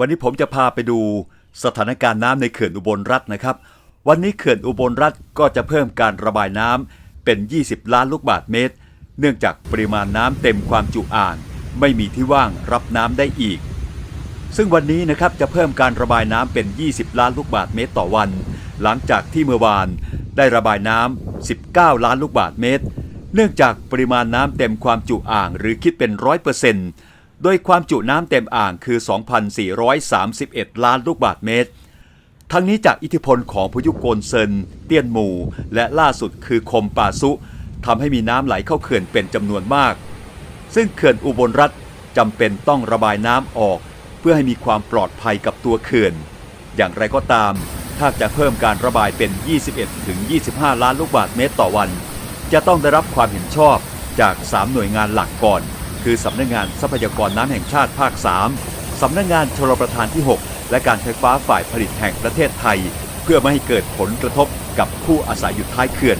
วันนี้ผมจะพาไปดูสถานการณ์น้ำในเขื่อนอุบลรัฐนะครับ วันนี้เขื่อนอุบลรัฐก็จะเพิ่มการระบายน้ำเป็น 20 ล้านลูกบาศก์เมตร เนื่องจากปริมาณน้ำเต็มความจุอ่าง ไม่มีที่ว่างรับน้ำได้อีก ซึ่งวันนี้นะครับจะเพิ่มการระบายน้ำเป็น 20 ล้านลูกบาศก์เมตรต่อวัน หลังจากที่เมื่อวานได้ระบายน้ำ 19 ล้านลูกบาศก์เมตร เนื่องจากปริมาณน้ำเต็มความจุอ่าง หรือคิดเป็น100% โดยความจุน้ำเต็มอ่างคือ 2,431 ล้านลูกบาศก์เมตร ทั้งนี้จากอิทธิพลของพายุโกนเซิน เตี้ยนหมู่ และล่าสุดคือคมป่าซุทำให้มีน้ำไหลเข้าเขื่อนเป็นจำนวนมาก ซึ่งเขื่อนอุบลรัฐจำเป็นต้องระบายน้ำออก เพื่อให้มีความปลอดภัยกับตัวเขื่อน อย่างไรก็ตาม ถ้าจะเพิ่มการระบายเป็น 21ถึง25 ล้านลูกบาศก์เมตรต่อวัน จะต้องได้รับความเห็นชอบจาก 3 หน่วยงานหลักก่อน คือสำนักงานทรัพยากรน้ำแห่งชาติภาค 3 สำนักงานชลประทานที่ 6 และการไฟฟ้าฝ่ายผลิตแห่งประเทศไทย เพื่อไม่ให้เกิดผลกระทบกับผู้อาศัยอยู่ท้ายเขื่อน